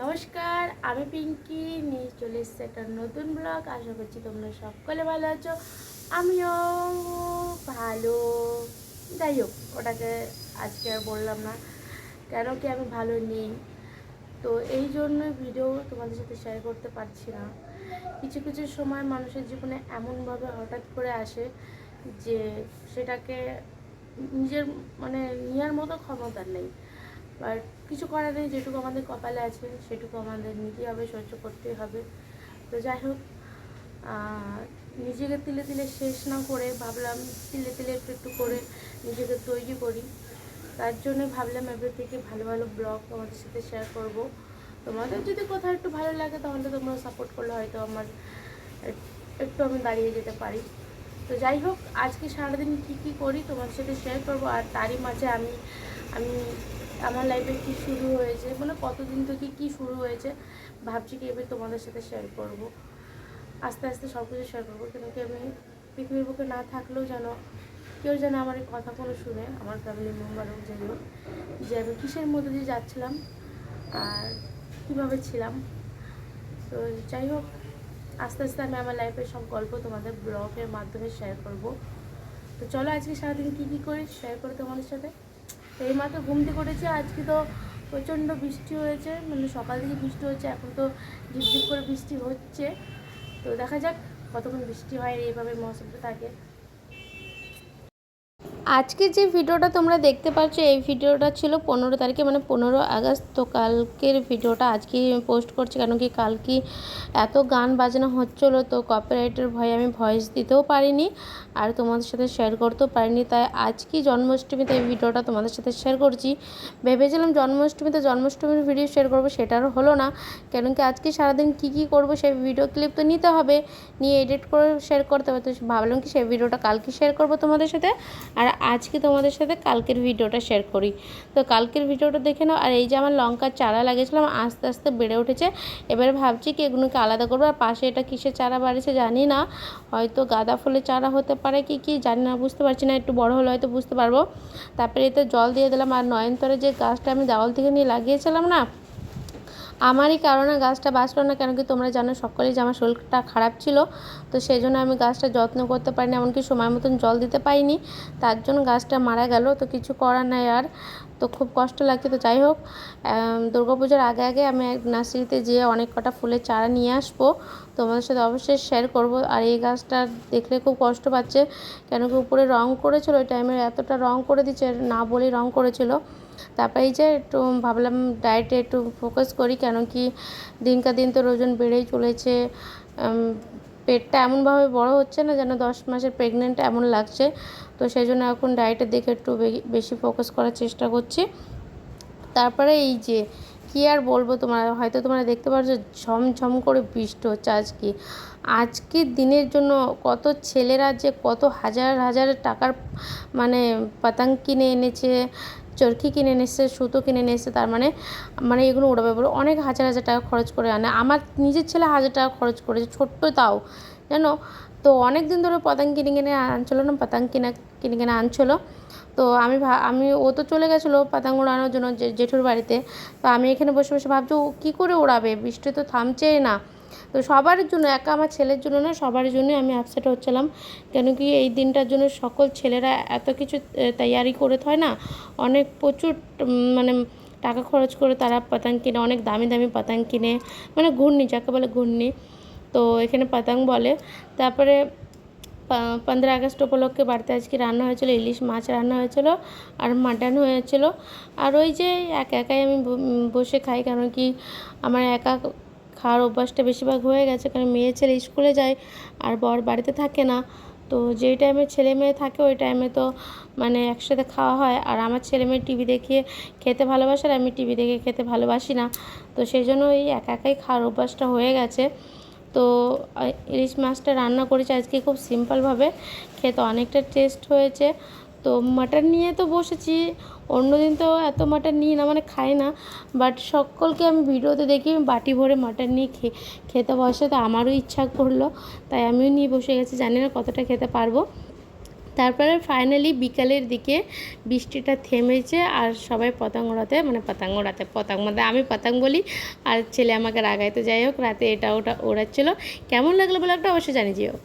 নমস্কার, আমি পিঙ্কি। নিয়ে চলে এসেছি একটা নতুন ব্লগ। আশা করছি তোমরা সকলে ভালো আছো। আমিও ভালো। যাই হোক, ওটাকে আজকে আর বললাম না। কেন কি আমি ভালো নেই? তো এই জন্য ভিডিও তোমাদের সাথে শেয়ার করতে পারছি না। কিছু কিছু সময় মানুষের জীবনে এমনভাবে হঠাৎ করে আসে যে সেটাকে নিজের মানে নেওয়ার মতো ক্ষমতা নেই। বাট কিছু করার নেই, যেটুকু আমাদের কপালে আছে, সেটুকু আমাদের নিতেই হবে, সহ্য করতেই হবে। তো যাই হোক নিজেকে তিলে তিলে শেষ না করে ভাবলাম তিলে তিলে একটু একটু করে নিজেকে তৈরি করি। তার জন্য ভাবলাম এবার থেকে ভালো ভালো ব্লগ তোমাদের সাথে শেয়ার করব। তোমাদের যদি কোথাও একটু ভালো লাগে, তাহলে তোমরা সাপোর্ট করলে হয়তো আমার একটু আমি দাঁড়িয়ে যেতে পারি। তো যাই হোক, আজকে সারাদিন কী কী করি তোমার সাথে শেয়ার করব, আর তারই মাঝে আমি আমি আমার লাইফে কী শুরু হয়েছে মানে কতদিন থেকে কী শুরু হয়েছে, ভাবছি কি এবার তোমাদের সাথে শেয়ার করব। আস্তে আস্তে সব কিছু শেয়ার করব, কেন কি আমি পৃথিবীর বুকে না থাকলেও যেন কেউ যেন আমার এই কথাগুলো শুনে, আমার ফ্যামিলি মেম্বার হোক যাই যে আমি কিসের মধ্যে দিয়ে যাচ্ছিলাম আর কীভাবে ছিলাম। তো যাই হোক, আস্তে আস্তে আমি আমার লাইফের সব গল্প তোমাদের ব্লগের মাধ্যমে শেয়ার করব। তো চলো আজকে সারাদিন কী কী করি শেয়ার করে তোমাদের সাথে। তো এই মাত্র ঘুম করেছে আজকে তো প্রচণ্ড বৃষ্টি হয়েছে মানে সকাল থেকে বৃষ্টি হচ্ছে, এখন তো ঝিপঝিপ করে বৃষ্টি হচ্ছে। তো দেখা যাক কতক্ষণ বৃষ্টি হয়, এইভাবে মৌসুমটা থাকে। আজকে যে ভিডিওটা তোমরা দেখতে পাচ্ছ, এই ভিডিওটা ছিল পনেরো তারিখে মানে পনেরো আগস্ট। তো কালকের ভিডিওটা আজকে পোস্ট করছি কেন কি কালকে এত গান বাজনা হচ্ছিল, তো কপিরাইটের ভয়ে আমি ভয়েস দিতেও পারিনি আর তোমাদের সাথে শেয়ার করতেও পারিনি। তাই আজকে জন্মাষ্টমীতে এই ভিডিওটা তোমাদের সাথে শেয়ার করছি। ভেবেছিলাম জন্মাষ্টমীতে জন্মাষ্টমীর ভিডিও শেয়ার করব, সেটারও হলো না। কেন কি আজকে সারাদিন কী কী করব, সেই ভিডিও ক্লিপ তো নিতে হবে। নিয়ে এডিট করে শেয়ার করতে হবে, তো ভাবলাম কি সেই ভিডিওটা কালকে শেয়ার করব তোমাদের সাথে। আর আজকে তোমাদের সাথে কালকের ভিডিওটা শেয়ার করি। তো কালকের ভিডিওটা দেখে নাও, আর এই যে আমার লঙ্কার চারা লাগিয়েছিলাম, আস্তে আস্তে বেড়ে উঠেছে। এবারে ভাবছি কি এগুলোকে আলাদা করব, আর পাশে এটা কিসের চারা বাড়িছে জানি না। হয়তো গাঁদা ফুলের চারা হতে পারে কি কি, জানি না, বুঝতে পারছি না, একটু বড় হলে হয়তো বুঝতে পারব। তারপরে এতে জল দিয়ে দিলাম, আর নয়নতরে যে গাছটা আমি দেওয়াল থেকে নিয়ে লাগিয়েছিলাম না আমারই কারণে গাছটা বাঁচলো না কেন কি তোমরা জানো সকলেই যে আমার শরীরটা খারাপ ছিল, তো সেই জন্য আমি গাছটা যত্ন করতে পারিনি, এমনকি সময় মতন জল দিতে পারিনি, তার জন্য গাছটা মারা গেল, তো কিছু করার নাই আর, তো খুব কষ্ট লাগছে, তো যাই হোক দুর্গা পুজোর আগে আগে আমি এক নার্সারিতে যেয়ে অনেক কটা ফুলের চারা নিয়ে আসব, তোমাদের সাথে অবশ্যই শেয়ার করব, আর এই গাছটা দেখলে খুব কষ্ট পাচ্ছে কেন কি উপরে রং করেছিল ওই টাইমে এতটা রং করে দিচ্ছে, না বলেই রং করেছিল তারপরে এই যে একটু ভাবলাম ডায়েটে একটু ফোকাস করি কেন কি দিনকা দিন তো ওজন বেড়েই চলেছে। পেটটা এমনভাবে বড় হচ্ছে না যেন দশ মাসের প্রেগনেন্ট এমন লাগছে। তো সেই জন্য এখন ডায়েটের দিকে একটু বেশি ফোকাস করার চেষ্টা করছি। তারপরে এই যে, কী আর বলব তোমার, হয়তো তোমরা দেখতে পাচ্ছ ঝমঝম করে বৃষ্টি হচ্ছে আজকে। আজকের দিনের জন্য কত ছেলেরা যে কত হাজার হাজার টাকার মানে পাতাং কিনে এনেছে। চরকি কিনে এনেছে সুতো কিনে এনেছে তার মানে মানে এগুলো উড়াবে বলে অনেক হাজার হাজার টাকা খরচ করে আনে। আমার নিজের ছেলে হাজার টাকা খরচ করেছে, ছোট্ট তাও, জানো? তো অনেক দিন ধরে পতাং কিনে কিনে আনছিলো না পতাং কিনে কিনে কিনে আনছিলো। তো আমি আমি, ও তো চলে গেছিল পাতাং উড়ানোর জন্য জেঠুর বাড়িতে। তো আমি এখানে বসে বসে ভাবছি, ও কী করে উড়াবে? বৃষ্টি তো থামছেই না। তো সবার জন্য, একা আমার ছেলের জন্য না, সবার জন্যই আমি আপসেট হচ্ছিলাম। কেন কি এই দিনটার জন্য সকল ছেলেরা এত কিছু তৈয়ারি করে হয় না, অনেক প্রচুর মানে টাকা খরচ করে তারা পাতাং কিনে, অনেক দামি দামি পাতাং কিনে মানে ঘূর্ণি, যাকে বলে ঘূর্ণি। তো এখানে পাতাং বলে। তারপরে পনেরো আগস্ট উপলক্ষে বাড়িতে আজকে রান্না হয়েছিল, ইলিশ মাছ রান্না হয়েছিল আর মাটন হয়েছিল। আর ওই যে একা একাই আমি বসে খাই কারণ কি আমার একা খাওয়ার অভ্যাসটা বেশিরভাগ হয়ে গেছে, কারণ মেয়ে ছেলে স্কুলে যায় আর বর বাড়িতে থাকে না। তো যেই টাইমে ছেলে মেয়ে থাকে, ওই টাইমে তো মানে একসাথে খাওয়া হয়। আর আমার ছেলে মেয়ে টিভি দেখিয়ে খেতে ভালোবাসে আর আমি টিভি দেখে খেতে ভালোবাসি না। তো সেই জন্য ওই একা একাই খাওয়ার অভ্যাসটা হয়ে গেছে। তো ইলিশ মাছটা রান্না করেছি আজকে খুব সিম্পলভাবে খেতে অনেকটা টেস্ট হয়েছে। তো মাটন নিয়ে তো বসেছি। অন্যদিন তো এত মাটন নিই না মানে খাই না বাট সকলকে আমি ভিডিওতে দেখি, আমি বাটি ভরে মাটন নিয়ে খেয়ে খেতে বসে, তো আমারও ইচ্ছা করল, তাই আমিও নিয়ে বসে গেছি, জানি না কতটা খেতে পারব। তারপরে ফাইনালি বিকালের দিকে বৃষ্টিটা থেমেছে, আর সবাই পতঙ্গ উড়াতে মানে পতঙ্গ উড়াতে, পতঙ্গ মানে আমি পতঙ্গ বলি, আর ছেলে আমাকে রাগায় তো যাই হোক, রাতে এটা ওটা ওড়াচ্ছিলো। কেমন লাগল ব্লগটা অবশ্যই জানিয়ে যেও